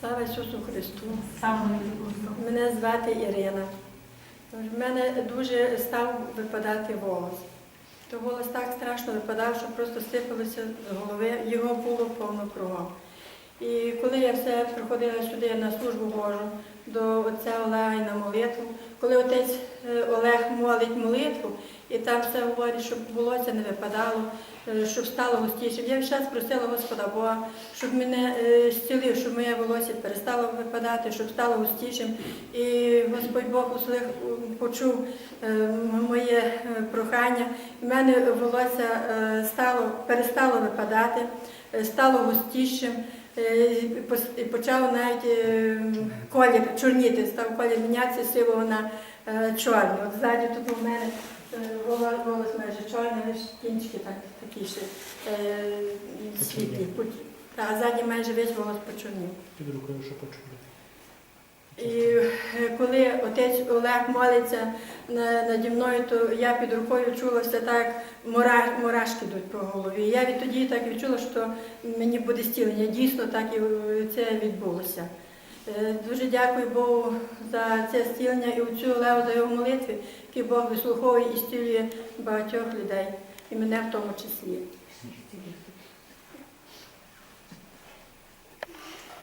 Слава Ісусу Христу! Мене звати Ірина. В мене дуже став випадати волос. То волос так страшно випадав, що просто сипалося з голови, його було повно кругом. І коли я все приходила сюди на службу Божу до отця Олега і на молитву, коли отець е, Олег молить молитву, і там все говорить, щоб волосся не випадало, е, щоб стало густішим. Я весь час просила Господа Бога, щоб мене е, зцілив, щоб моє волосся перестало випадати, щоб стало густішим. І Господь Бог услих, почув моє прохання. І мене волосся стало, перестало випадати, стало густішим. Е, і Почав навіть е, колір чорніти, став колір мінятися сивого на е, чорний. От ззаді тут у мене волос, майже чорний, лише кінчики так, такі ще світлі. А ззаді майже весь волос почорнів. Під рукою, що почули. Коли отець Олег молиться наді мною, то я під рукою чула все так, мура- мурашки йдуть по голові. Я відтоді так відчула, що мені буде стілення. Дійсно так і це відбулося. Е, Дуже дякую Богу за це стілення і оцю Олегу за його молитви, який Бог вислуховує і стілює багатьох людей, і мене в тому числі.